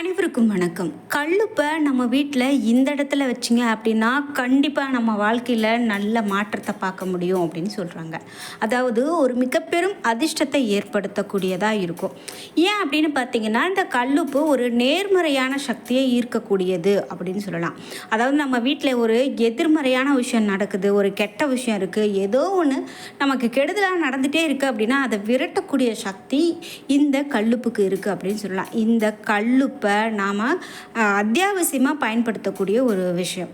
அனைவருக்கும் வணக்கம். கல்லுப்பை நம்ம வீட்டில் இந்த இடத்துல வச்சிங்க அப்படின்னா கண்டிப்பாக நம்ம வாழ்க்கையில் நல்ல மாற்றத்தை பார்க்க முடியும் அப்படின்னு சொல்கிறாங்க அதாவது ஒரு மிக பெரும் அதிர்ஷ்டத்தை ஏற்படுத்தக்கூடியதாக இருக்கும். ஏன் அப்படின்னு பார்த்தீங்கன்னா இந்த கல்லுப்பு ஒரு நேர்மறையான சக்தியை ஈர்க்கக்கூடியது அப்படின்னு சொல்லலாம். அதாவது நம்ம வீட்டில் ஒரு எதிர்மறையான விஷயம் நடக்குது ஒரு கெட்ட விஷயம் இருக்குது ஏதோ ஒன்று நமக்கு கெடுதலாக நடந்துகிட்டே இருக்குது அப்படின்னா அதை விரட்டக்கூடிய சக்தி இந்த கல்லுப்புக்கு இருக்குது அப்படின்னு சொல்லலாம். இந்த கல்லுப்பை நாம் அத்தியாவசியமாக பயன்படுத்தக்கூடிய ஒரு விஷயம்.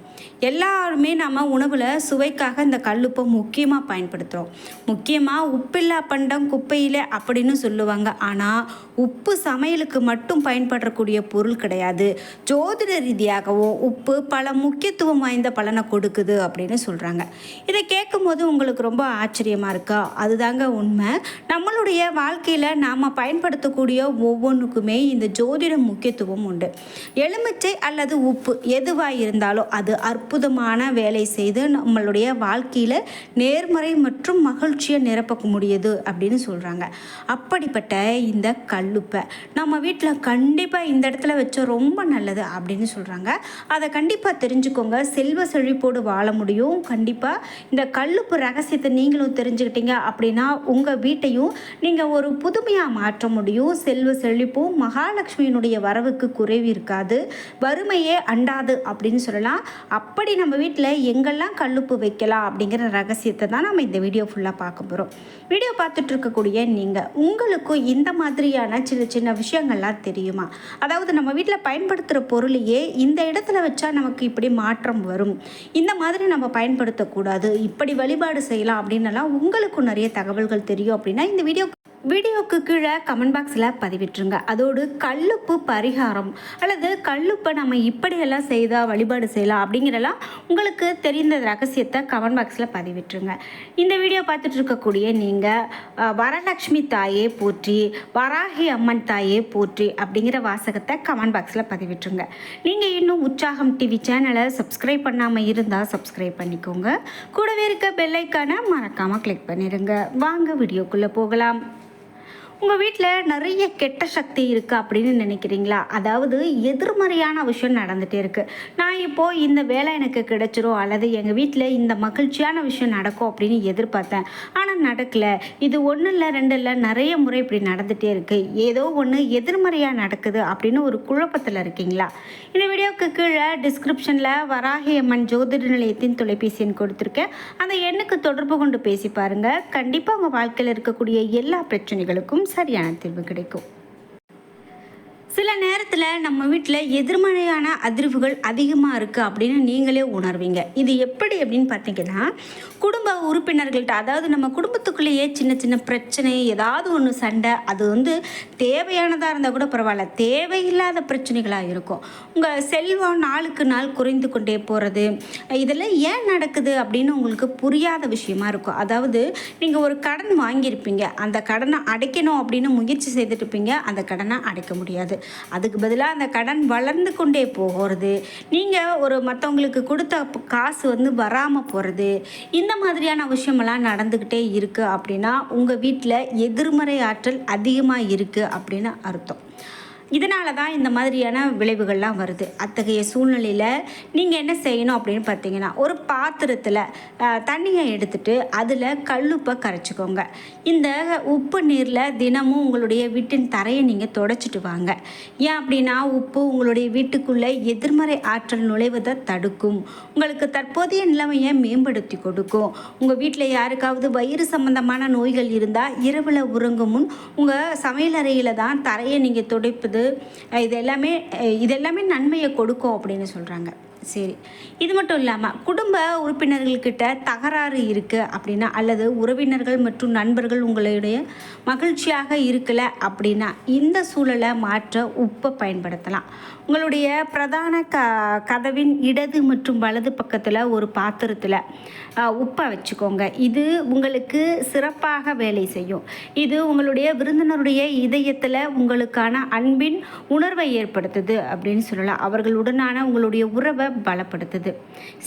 எல்லாருமே நம்ம உணவில் சுவைக்காக இந்த கல்லுப்பை முக்கியமாக பயன்படுத்துகிறோம் முக்கியமாக உப்பில்லா பண்டம் குப்பையில் அப்படின்னு சொல்லுவாங்க. ஆனால் உப்பு சமையலுக்கு மட்டும் பயன்படக்கூடிய பொருள் கிடையாது. ஜோதிட ரீதியாகவும் உப்பு பல முக்கியத்துவம் வாய்ந்த பலனை கொடுக்குது அப்படின்னு சொல்கிறாங்க இதை கேட்கும்போது உங்களுக்கு ரொம்ப ஆச்சரியமாக இருக்கா? அதுதாங்க உண்மை. நம்மளுடைய வாழ்க்கையில் நாம் பயன்படுத்தக்கூடிய ஒவ்வொன்றுக்குமே இந்த ஜோதிட முக்கியத்துவம் உண்டு. எலுமிச்சை அல்லது உப்பு எதுவாக இருந்தாலும் அது அற்புதமான வேலை செய்து நம்மளுடைய வாழ்க்கையில் நேர்மறை மற்றும் மகிழ்ச்சியை நிரப்ப முடியுது அப்படின்னு சொல்கிறாங்க அப்படிப்பட்ட இந்த கல்லுப்பை நம்ம வீட்டில் கண்டிப்பாக இந்த இடத்துல வச்ச ரொம்ப நல்லது அப்படின்னு சொல்கிறாங்க அதை கண்டிப்பாக தெரிஞ்சுக்கோங்க. செல்வ செழிப்போடு வாழ முடியும். கண்டிப்பாக இந்த கல்லுப்பு ரகசியத்தை நீங்களும் தெரிஞ்சுக்கிட்டீங்க அப்படின்னா உங்கள் வீட்டையும் நீங்கள் ஒரு புதுமையாக மாற்ற முடியும். செல்வ செழிப்பும் மகாலட்சுமியினுடைய அளவுக்கு குறைவு இருக்காது. வறுமையே அண்டாது அப்படின்னு சொல்லலாம். அப்படி நம்ம வீட்டில் எங்கெல்லாம் கல்லுப்பு வைக்கலாம் அப்படிங்கிற ரகசியத்தை தான் நம்ம இந்த வீடியோ ஃபுல்லாக பார்க்க போகிறோம் வீடியோ பார்த்துட்டு இருக்கக்கூடிய நீங்கள் உங்களுக்கும் இந்த மாதிரியான சின்ன சின்ன விஷயங்கள்லாம் தெரியுமா? அதாவது நம்ம வீட்டில் பயன்படுத்துகிற பொருளையே இந்த இடத்துல வச்சா நமக்கு இப்படி மாற்றம் வரும். இந்த மாதிரி நம்ம பயன்படுத்தக்கூடாது. இப்படி வழிபாடு செய்யலாம் அப்படின்னலாம் உங்களுக்கும் நிறைய தகவல்கள் தெரியும் அப்படின்னா இந்த வீடியோ வீடியோக்கு கீழே கமெண்ட் பாக்ஸில் பதிவிட்டுருங்க. அதோடு கல்லுப்பு பரிகாரம் அல்லது கல்லுப்பை நம்ம இப்படியெல்லாம் செய்தால் வழிபாடு செய்யலாம் அப்படிங்கிறலாம் உங்களுக்கு தெரிந்த ரகசியத்தை கமெண்ட் பாக்ஸில் பதிவிட்டுருங்க. இந்த வீடியோ பார்த்துட்டு இருக்கக்கூடிய நீங்கள் வரலட்சுமி தாயே போற்றி வராகி அம்மன் தாயே போற்றி அப்படிங்கிற வாசகத்தை கமெண்ட் பாக்ஸில் பதிவிட்டுருங்க. நீங்கள் இன்னும் உற்சாகம் டிவி சேனலை சப்ஸ்கிரைப் பண்ணாமல் இருந்தால் சப்ஸ்கிரைப் பண்ணிக்கோங்க. கூடவே இருக்க பெல்லைக்கான மறக்காமல் கிளிக் பண்ணிடுங்க வாங்க வீடியோக்குள்ளே போகலாம். உங்கள் வீட்டில் நிறைய கெட்ட சக்தி இருக்குது அப்படின்னு நினைக்கிறீங்களா? அதாவது எதிர்மறையான விஷயம் நடந்துகிட்டே இருக்குது நான் இப்போது இந்த வேலை எனக்கு கிடைச்சிரும் அல்லது எங்கள் வீட்டில் இந்த மகிழ்ச்சியான விஷயம் நடக்கும் அப்படின்னு எதிர்பார்த்தேன். ஆனால் நடக்கலை. இது ஒன்றும் இல்லை ரெண்டு இல்லை நிறைய முறை இப்படி நடந்துகிட்டே இருக்குது ஏதோ ஒன்று எதிர்மறையாக நடக்குது அப்படின்னு ஒரு குழப்பத்தில் இருக்கீங்களா? இந்த வீடியோவுக்கு கீழே டிஸ்கிரிப்ஷனில் வராகி அம்மன் ஜோதிட நிலையத்தின் தொலைபேசி எண் கொடுத்துருக்கேன். அந்த எண்ணுக்கு தொடர்பு கொண்டு பேசி பாருங்கள் கண்டிப்பாக உங்கள் வாழ்க்கையில் இருக்கக்கூடிய எல்லா பிரச்சனைகளுக்கும் சரியான தீர்வு கிடைக்கும். சில நேரத்தில் நம்ம வீட்டில் எதிர்மறையான அதிர்வுகள் அதிகமாக இருக்குது அப்படின்னு நீங்களே உணர்வீங்க. இது எப்படி அப்படின்னு பார்த்தீங்கன்னா குடும்ப உறுப்பினர்கள்ட்ட அதாவது நம்ம குடும்பத்துக்குள்ளேயே சின்ன சின்ன பிரச்சனை ஏதாவது ஒன்று சண்டை அது வந்து தேவையானதாக இருந்தால் கூட பரவாயில்ல. தேவையில்லாத பிரச்சனைகளாக இருக்கும். உங்கள் செல்வம் நாளுக்கு நாள் குறைந்து கொண்டே போகிறது இதெல்லாம் ஏன் நடக்குது அப்படின்னு உங்களுக்கு புரியாத விஷயமா இருக்கும். அதாவது நீங்கள் ஒரு கடன் வாங்கியிருப்பீங்க. அந்த கடனை அடைக்கணும் அப்படின்னு முயற்சி செய்துட்டு இருப்பீங்க. அந்த கடனை அடைக்க முடியாது. அதுக்கு பதிலாக அந்த கடன் வளர்ந்து கொண்டே போகிறது நீங்கள் ஒரு மற்றவங்களுக்கு கொடுத்த காசு வந்து வராமல் போகிறது இந்த மாதிரியான விஷயமெல்லாம் நடந்துக்கிட்டே இருக்குது அப்படின்னா உங்கள் வீட்டில் எதிர்மறை ஆற்றல் அதிகமாக இருக்குது அப்படின்னு அர்த்தம். இதனால தான் இந்த மாதிரியான விளைவுகள்லாம் வருது. அத்தகைய சூழ்நிலையில் நீங்கள் என்ன செய்யணும் அப்படின்னு பார்த்தீங்கன்னா ஒரு பாத்திரத்தில் தண்ணியை எடுத்துட்டு அதில் கல்லுப்பை கரைச்சிக்கோங்க. இந்த உப்பு நீரில் தினமும் உங்களுடைய வீட்டின் தரையை நீங்கள் தொடச்சிட்டு வாங்க. ஏன் அப்படின்னா உப்பு உங்களுடைய வீட்டுக்குள்ளே எதிர்மறை ஆற்றல் நுழைவதை தடுக்கும். உங்களுக்கு தற்போதைய நிலைமையை மேம்படுத்தி கொடுக்கும். உங்கள் வீட்டில் யாருக்காவது வயிறு சம்பந்தமான நோய்கள் இருந்தால் இரவில் உறங்கும் முன் உங்கள் சமையலறையில் தான் தரையை நீங்கள் துடைப்பது இது எல்லாமே இது எல்லாமே நன்மையை கொடுக்கும் அப்படின்னு சொல்கிறாங்க சரி. இது மட்டும் இல்லாமல் குடும்ப உறுப்பினர்கள்கிட்ட தகராறு இருக்குது அப்படின்னா அல்லது உறவினர்கள் மற்றும் நண்பர்கள் உங்களுடைய மகிழ்ச்சியாக இருக்கலை அப்படின்னா இந்த சூழலை மாற்ற உப்பை பயன்படுத்தலாம். உங்களுடைய பிரதான க கதவின் இடது மற்றும் வலது பக்கத்தில் ஒரு பாத்திரத்தில் உப்பை வச்சுக்கோங்க. இது உங்களுக்கு சிறப்பாக வேலை செய்யும். இது உங்களுடைய விருந்தினருடைய இதயத்தில் உங்களுக்கான அன்பின் உணர்வை ஏற்படுத்துது அப்படின்னு சொல்லலாம். அவர்களுடனான உங்களுடைய உறவை பலப்படுத்துது.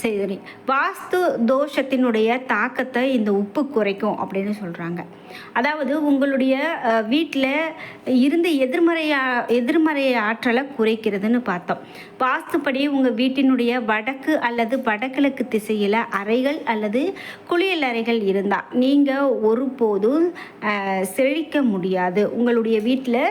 சரி வாஸ்து தோஷத்தினுடைய தாக்கத்தை இந்த உப்பு குறைக்கும் அப்படின்னு சொல்கிறாங்க அதாவது உங்களுடைய வீட்டில் இருந்து எதிர்மறையா எதிர்மறை ஆற்றலை குறைக்கிறதுன்னு பார்த்தோம். வாஸ்துப்படி உங்கள் வீட்டினுடைய வடக்கு அல்லது வடகிழக்கு திசையில் அறைகள் அல்லது குளியல் அறைகள் இருந்தால் நீங்கள் ஒருபோதும் செழிக்க முடியாது. உங்களுடைய வீட்டில்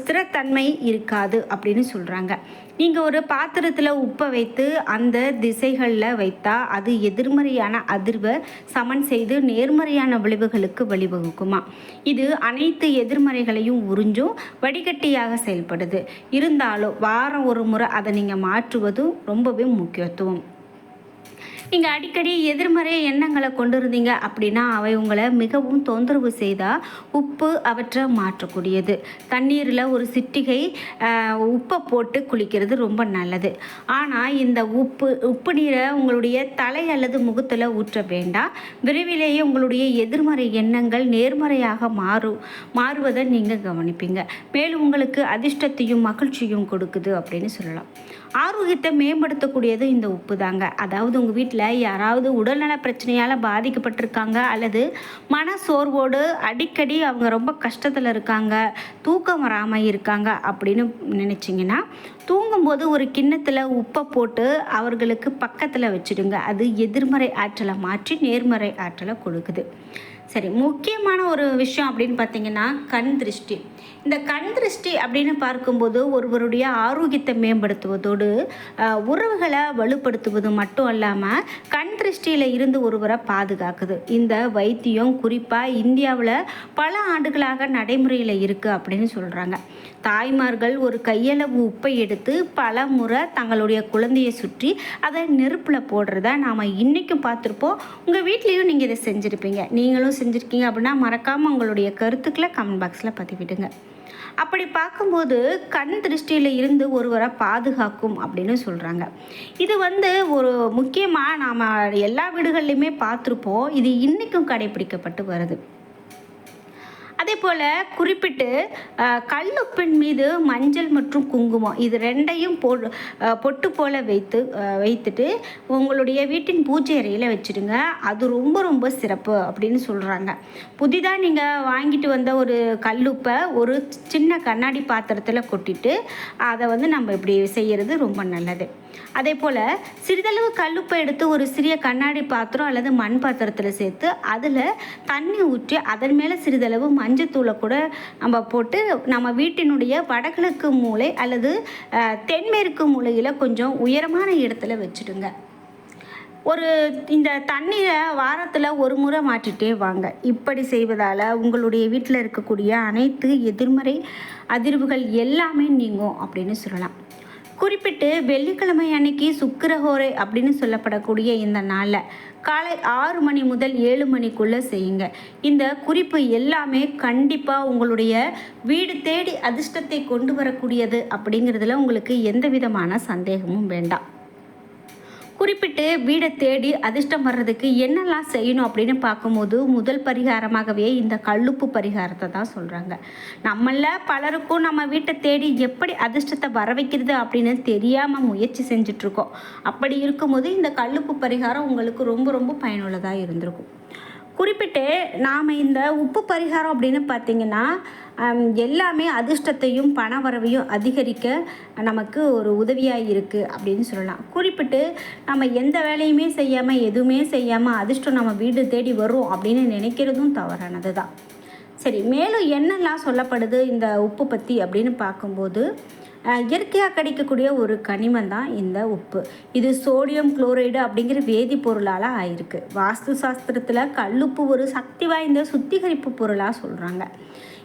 ஸ்திரத்தன்மை இருக்காது அப்படின்னு சொல்கிறாங்க நீங்கள் ஒரு பாத்திரத்தில் உப்பை வைத்து அந்த திசைகளில் வைத்தா அது எதிர்மறையான அதிர்வை சமன் செய்து நேர்மறையான விளைவுகளுக்கு வழிவகுக்குமா? இது அனைத்து எதிர்மறைகளையும் உறிஞ்சும் வடிகட்டியாக செயல்படுது. இருந்தாலும் வாரம் ஒரு முறை அதை நீங்கள் மாற்றுவதும் ரொம்பவே முக்கியத்துவம். நீங்கள் அடிக்கடி எதிர்மறை எண்ணங்களை கொண்டு இருந்தீங்க அப்படின்னா அவை உங்களை மிகவும் தொந்தரவு செய்தால் உப்பு அவற்றை மாற்றக்கூடியது. தண்ணீரில் ஒரு சிட்டிகை உப்பை போட்டு குளிக்கிறது ரொம்ப நல்லது. ஆனால் இந்த உப்பு உப்பு நீரை உங்களுடைய தலை அல்லது முகத்தில் ஊற்ற வேண்டாம். விரைவிலேயே உங்களுடைய எதிர்மறை எண்ணங்கள் நேர்மறையாக மாறும் மாறுவதை நீங்கள் கவனிப்பீங்க. மேலும் உங்களுக்கு அதிர்ஷ்டத்தையும் மகிழ்ச்சியும் கொடுக்குது அப்படின்னு சொல்லலாம். ஆரோக்கியத்தை மேம்படுத்தக்கூடியது இந்த உப்பு தாங்க. அதாவது உங்கள் வீட்டில் யாராவது உடல்நல பிரச்சனையால் பாதிக்கப்பட்டிருக்காங்க அல்லது மன சோர்வோடு அடிக்கடி அவங்க ரொம்ப கஷ்டத்தில் இருக்காங்க தூக்கம் வராமல் இருக்காங்க அப்படின்னு நினச்சிங்கன்னா தூங்கும்போது ஒரு கிண்ணத்தில் உப்பை போட்டு அவர்களுக்கு பக்கத்தில் வச்சுடுங்க. அது எதிர்மறை ஆற்றலை மாற்றி நேர்மறை ஆற்றலை கொடுக்குது. சரி முக்கியமான ஒரு விஷயம் அப்படின்னு பார்த்தீங்கன்னா கண் திருஷ்டி. இந்த கண் திருஷ்டி அப்படின்னு பார்க்கும்போது ஒருவருடைய ஆரோக்கியத்தை மேம்படுத்துவதோடு உறவுகளை வலுப்படுத்துவது மட்டும் இல்லாமல் கண் திருஷ்டியில் இருந்து ஒருவரை பாதுகாக்குது. இந்த வைத்தியம் குறிப்பாக இந்தியாவில் பல ஆண்டுகளாக நடைமுறையில் இருக்குது அப்படின்னு சொல்கிறாங்க தாய்மார்கள் ஒரு கையளவு உப்பை எடுத்து பல முறை தங்களுடைய குழந்தையை சுற்றி அதை நெருப்பில் போடுறத நாம் இன்றைக்கும் பார்த்துருப்போம். உங்கள் வீட்லேயும் நீங்கள் இதை செஞ்சுருப்பீங்க. நீங்களும் செஞ்சுருக்கீங்க அப்படின்னா மறக்காமல் உங்களுடைய கருத்துக்களை கமெண்ட் பாக்ஸில் பதிவிடுங்க. அப்படி பார்க்கும்போது கண் திருஷ்டியில் இருந்து ஒருவரை பாதுகாக்கும் அப்படின்னு சொல்கிறாங்க இது வந்து ஒரு முக்கியமாக நாம் எல்லா வீடுகள்லையுமே பார்த்துருப்போம். இது இன்றைக்கும் கடைபிடிக்கப்பட்டு வருது. அதே போல் குறிப்பிட்டு கல்லுப்பின் மீது மஞ்சள் மற்றும் குங்குமம் இது ரெண்டையும் போ பொட்டு போல் வைத்து வைத்துட்டு உங்களுடைய வீட்டின் பூஜை அறையில் வச்சுடுங்க. அது ரொம்ப ரொம்ப சிறப்பு அப்படின்னு சொல்கிறாங்க புதிதாக நீங்கள் வாங்கிட்டு வந்த ஒரு கல்லுப்பை ஒரு சின்ன கண்ணாடி பாத்திரத்தில் கொட்டிட்டு அதை வந்து நம்ம இப்படி செய்கிறது ரொம்ப நல்லது. அதே போல் சிறிதளவு கல்லுப்பை எடுத்து ஒரு சிறிய கண்ணாடி பாத்திரம் அல்லது மண் பாத்திரத்தில் சேர்த்து அதில் தண்ணி ஊற்றி அதன் மேலே சிறிதளவு மஞ்சத்தூளை கூட நம்ம போட்டு நம்ம வீட்டினுடைய வடகிழக்கு மூலை அல்லது தென்மேற்கு மூலையில் கொஞ்சம் உயரமான இடத்துல வச்சுடுங்க. ஒரு இந்த தண்ணீரை வாரத்தில் ஒரு முறை மாற்றிட்டே வாங்க. இப்படி செய்வதால் உங்களுடைய வீட்டில் இருக்கக்கூடிய அனைத்து எதிர்மறை அதிர்வுகள் எல்லாமே நீங்கும் அப்படின்னு சொல்லலாம். குறிப்பிட்டு வெள்ளிக்கிழமை அன்னைக்கு சுக்கிரஹோரை அப்படின்னு சொல்லப்படக்கூடிய இந்த நாளில் காலை ஆறு மணி முதல் ஏழு மணிக்குள்ளே செய்யுங்க. இந்த குறிப்பு எல்லாமே கண்டிப்பாக உங்களுடைய வீடு தேடி அதிர்ஷ்டத்தை கொண்டு வரக்கூடியது அப்படிங்கிறதுல உங்களுக்கு எந்த விதமான சந்தேகமும் வேண்டாம். குறிப்பிட்டு வீடை தேடி அதிர்ஷ்டம் வர்றதுக்கு என்னெல்லாம் செய்யணும் அப்படின்னு பார்க்கும்போது முதல் பரிகாரமாகவே இந்த கல்லுப்பு பரிகாரத்தை தான் சொல்கிறாங்க நம்மள பலருக்கும் நம்ம வீட்டை தேடி எப்படி அதிர்ஷ்டத்தை வர வைக்கிறது அப்படின்னு தெரியாமல் முயற்சி செஞ்சிட்ருக்கோம். அப்படி இருக்கும்போது இந்த கல்லுப்பு பரிகாரம் உங்களுக்கு ரொம்ப ரொம்ப பயனுள்ளதாக இருந்திருக்கும். குறிப்பிட்டு நாம் இந்த உப்பு பரிகாரம் அப்படின்னு பார்த்தீங்கன்னா எல்லாமே அதிர்ஷ்டத்தையும் பண வரவையும் அதிகரிக்க நமக்கு ஒரு உதவியாக இருக்குது அப்படின்னு சொல்லலாம். குறிப்பிட்டு நம்ம எந்த வேலையுமே செய்யாமல் எதுவுமே செய்யாமல் அதிர்ஷ்டம் நம்ம வீடு தேடி வரும் அப்படின்னு நினைக்கிறதும் தவறானது தான் சரி மேலும் என்னெல்லாம் சொல்லப்படுது இந்த உப்பு பற்றி அப்படின்னு பார்க்கும்போது இயற்கையாக கிடைக்கக்கூடிய ஒரு கனிமம் தான் இந்த உப்பு. இது சோடியம் குளோரைடு அப்படிங்கிற வேதிப்பொருளால் ஆயிருக்கு. வாஸ்து சாஸ்திரத்தில் கல்லுப்பு ஒரு சக்தி வாய்ந்த சுத்திகரிப்பு பொருளாக சொல்கிறாங்க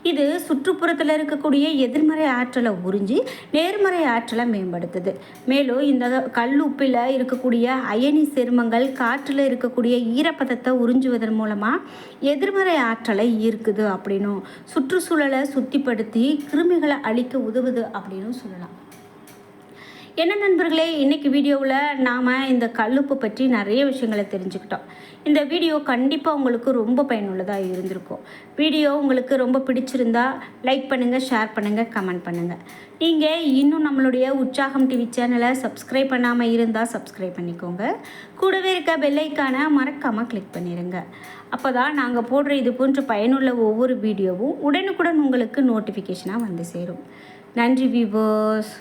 இது சுற்றுப்புறத்தில் இருக்கக்கூடிய எதிர்மறை ஆற்றலை உறிஞ்சி நேர்மறை ஆற்றலை மேம்படுத்துது. மேலும் இந்த கல்லுப்பில் இருக்கக்கூடிய அயனி சேர்மங்கள் காற்றில் இருக்கக்கூடிய ஈரப்பதத்தை உறிஞ்சுவதன் மூலமாக எதிர்மறை ஆற்றலை ஈர்க்குது அப்படின்னும். சுற்றுச்சூழலை சுத்திப்படுத்தி கிருமிகளை அழிக்க உதவுது அப்படின்னு சொல்லலாம். என்ன நண்பர்களே இன்னைக்கு வீடியோவில் நாம் இந்த கல்லுப்பு பற்றி நிறைய விஷயங்களை தெரிஞ்சுக்கிட்டோம். இந்த வீடியோ கண்டிப்பாக உங்களுக்கு ரொம்ப பயனுள்ளதாக இருந்திருக்கும். வீடியோ உங்களுக்கு ரொம்ப பிடிச்சிருந்தா லைக் பண்ணுங்கள் ஷேர் பண்ணுங்கள் கமெண்ட் பண்ணுங்கள் நீங்கள் இன்னும் நம்மளுடைய உற்சாகம் டிவி சேனலை சப்ஸ்கிரைப் பண்ணாமல் இருந்தால் சப்ஸ்கிரைப் பண்ணிக்கோங்க. கூடவே இருக்க பெல்லைக்கான மறக்காமல் கிளிக் பண்ணிடுங்க அப்போ தான் நாங்கள் போடுற இது போன்ற பயனுள்ள ஒவ்வொரு வீடியோவும் உடனுக்குடன் உங்களுக்கு நோட்டிஃபிகேஷனாக வந்து சேரும். நன்றி வியூவர்ஸ்